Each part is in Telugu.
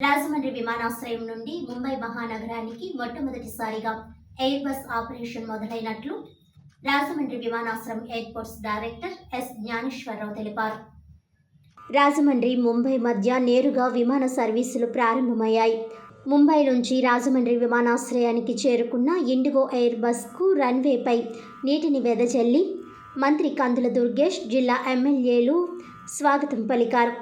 రాజమండ్రి విమానాశ్రయం నుండి ముంబై మహానగరానికి మొట్టమొదటిసారిగా ఎయిర్ బస్ ఆపరేషన్ మొదలైనట్లు రాజమండ్రి విమానాశ్రయం ఎయిర్పోర్ట్స్ డైరెక్టర్ ఎస్ జ్ఞానేశ్వరరావు తెలిపారు. రాజమండ్రి ముంబై మధ్య నేరుగా విమాన సర్వీసులు ప్రారంభమయ్యాయి. ముంబై నుంచి రాజమండ్రి విమానాశ్రయానికి చేరుకున్న ఇండిగో ఎయిర్ బస్కు రన్వేపై నీటిని వెదజల్లి మంత్రి కందుల దుర్గేష్ జిల్లా ఎమ్మెల్యేలు స్వాగతం పలికారు.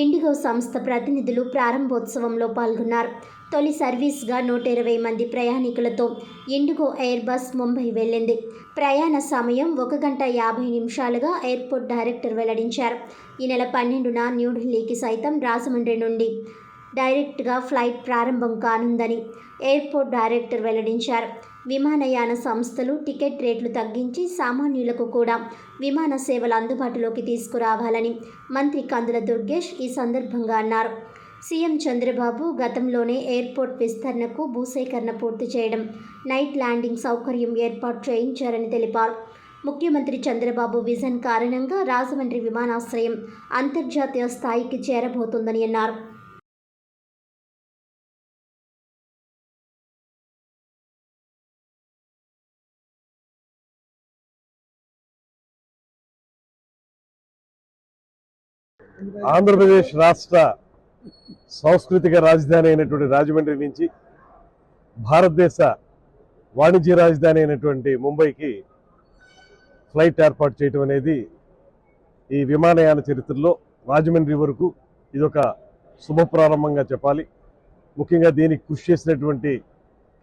ఇండిగో సంస్థ ప్రతినిధులు ప్రారంభోత్సవంలో పాల్గొన్నారు. తొలి సర్వీస్గా నూట ఇరవై మంది ప్రయాణికులతో ఇండిగో ఎయిర్ బస్ ముంబై వెళ్ళింది. ప్రయాణ సమయం ఒక గంట యాభై నిమిషాలుగా ఎయిర్పోర్ట్ డైరెక్టర్ వెల్లడించారు. ఈ నెల పన్నెండున న్యూఢిల్లీకి సైతం రాజమండ్రి నుండి డైరెక్ట్గా ఫ్లైట్ ప్రారంభం కానుందని ఎయిర్పోర్ట్ డైరెక్టర్ వెల్లడించారు. విమానయాన సంస్థలు టికెట్ రేట్లు తగ్గించి సామాన్యులకు కూడా విమాన సేవలు అందుబాటులోకి తీసుకురావాలని మంత్రి కందుల దుర్గేష్ ఈ సందర్భంగా అన్నారు. సీఎం చంద్రబాబు గతంలోనే ఎయిర్పోర్ట్ విస్తరణకు భూసేకరణ పూర్తి చేయడం నైట్ ల్యాండింగ్ సౌకర్యం ఏర్పాటు చేయించారని తెలిపారు. ముఖ్యమంత్రి చంద్రబాబు విజన్ కారణంగా రాజమండ్రి విమానాశ్రయం అంతర్జాతీయ స్థాయికి చేరబోతోందని అన్నారు. ఆంధ్రప్రదేశ్ రాష్ట్ర సాంస్కృతిక రాజధాని అయినటువంటి రాజమండ్రి నుంచి భారతదేశ వాణిజ్య రాజధాని అయినటువంటి ముంబైకి ఫ్లైట్ ఏర్పాటు చేయటం అనేది ఈ విమానయాన చరిత్రలో రాజమండ్రి వరకు ఇదొక శుభ ప్రారంభంగా చెప్పాలి. ముఖ్యంగా దీనికి కృషి చేసినటువంటి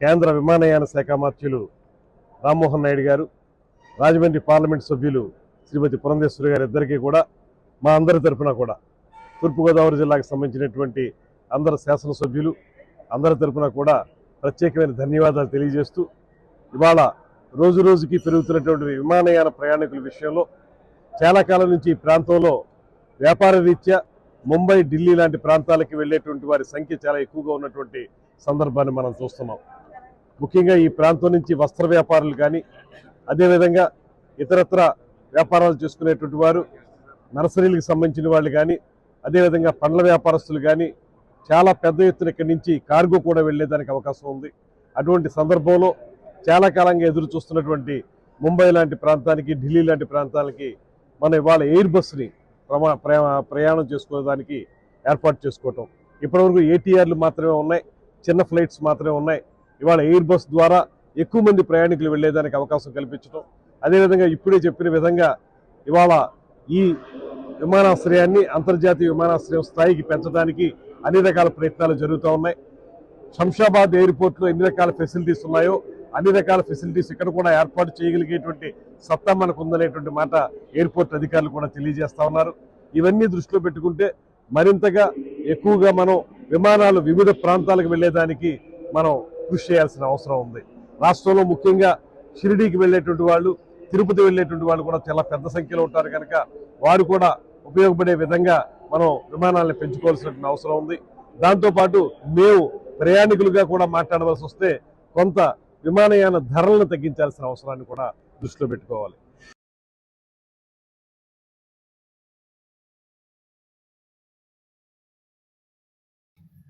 కేంద్ర విమానయాన శాఖ మార్చులు రామ్మోహన్ నాయుడు గారు రాజమండ్రి పార్లమెంట్ సభ్యులు శ్రీమతి పురంధేశ్వరి గారు ఇద్దరికీ కూడా మా అందరి తరఫున కూడా తూర్పుగోదావరి జిల్లాకు సంబంధించినటువంటి అందరు శాసనసభ్యులు అందరి తరఫున కూడా ప్రత్యేకమైన ధన్యవాదాలు తెలియజేస్తూ ఇవాళ రోజు రోజుకి పెరుగుతున్నటువంటి విమానయాన ప్రయాణికుల విషయంలో చాలా కాలం నుంచి ఈ ప్రాంతంలో వ్యాపార రీత్యా ముంబై ఢిల్లీ లాంటి ప్రాంతాలకి వెళ్ళేటువంటి వారి సంఖ్య చాలా ఎక్కువగా ఉన్నటువంటి సందర్భాన్ని మనం చూస్తున్నాం. ముఖ్యంగా ఈ ప్రాంతం నుంచి వస్త్ర వ్యాపారులు కానీ అదేవిధంగా ఇతరత్ర వ్యాపారాలు చేసుకునేటువంటి వారు నర్సరీలకు సంబంధించిన వాళ్ళు కానీ అదేవిధంగా పండ్ల వ్యాపారస్తులు కానీ చాలా పెద్ద ఎత్తున ఇక్కడి నుంచి కార్గో కూడా వెళ్ళేదానికి అవకాశం ఉంది. అటువంటి సందర్భంలో చాలా కాలంగా ఎదురు చూస్తున్నటువంటి ముంబై లాంటి ప్రాంతానికి ఢిల్లీ లాంటి ప్రాంతాలకి మనం ఇవాళ ఎయిర్ బస్ని ప్రమా ప్రయా- ప్రయాణం చేసుకోవడానికి ఏర్పాటు చేసుకోవటం. ఇప్పటివరకు ఏటీఆర్లు మాత్రమే ఉన్నాయి చిన్న ఫ్లైట్స్ మాత్రమే ఉన్నాయి. ఇవాళ ఎయిర్ బస్ ద్వారా ఎక్కువ మంది ప్రయాణికులు వెళ్ళేదానికి అవకాశం కల్పించడం అదేవిధంగా ఇప్పుడే చెప్పిన విధంగా ఇవాళ ఈ విమానాశ్రయాన్ని అంతర్జాతీయ విమానాశ్రయం స్థాయికి పెంచడానికి అన్ని రకాల ప్రయత్నాలు జరుగుతూ ఉన్నాయి. శంషాబాద్ ఎయిర్పోర్ట్లో ఎన్ని రకాల ఫెసిలిటీస్ ఉన్నాయో అన్ని రకాల ఫెసిలిటీస్ ఇక్కడ కూడా ఏర్పాటు చేయగలిగేటువంటి సత్తా మనకు ఉందనేటువంటి మాట ఎయిర్పోర్ట్ అధికారులు కూడా తెలియజేస్తూ ఉన్నారు. ఇవన్నీ దృష్టిలో పెట్టుకుంటే మరింతగా ఎక్కువగా మనం విమానాలు వివిధ ప్రాంతాలకు వెళ్ళేదానికి మనం కృషి చేయాల్సిన అవసరం ఉంది. రాష్ట్రంలో ముఖ్యంగా షిరిడీకి వెళ్ళేటువంటి వాళ్ళు తిరుపతి వెళ్ళేటువంటి వాళ్ళు కూడా చాలా పెద్ద సంఖ్యలో ఉంటారు కనుక వారు కూడా ఉపయోగపడే విధంగా మనం విమానాలను పెంచుకోవాల్సిన అవసరం ఉంది. దాంతోపాటు మేము ప్రయాణికులుగా కూడా మాట్లాడవలసి వస్తే కొంత విమానయాన ధరలను తగ్గించాల్సిన అవసరాన్ని కూడా దృష్టిలో పెట్టుకోవాలి.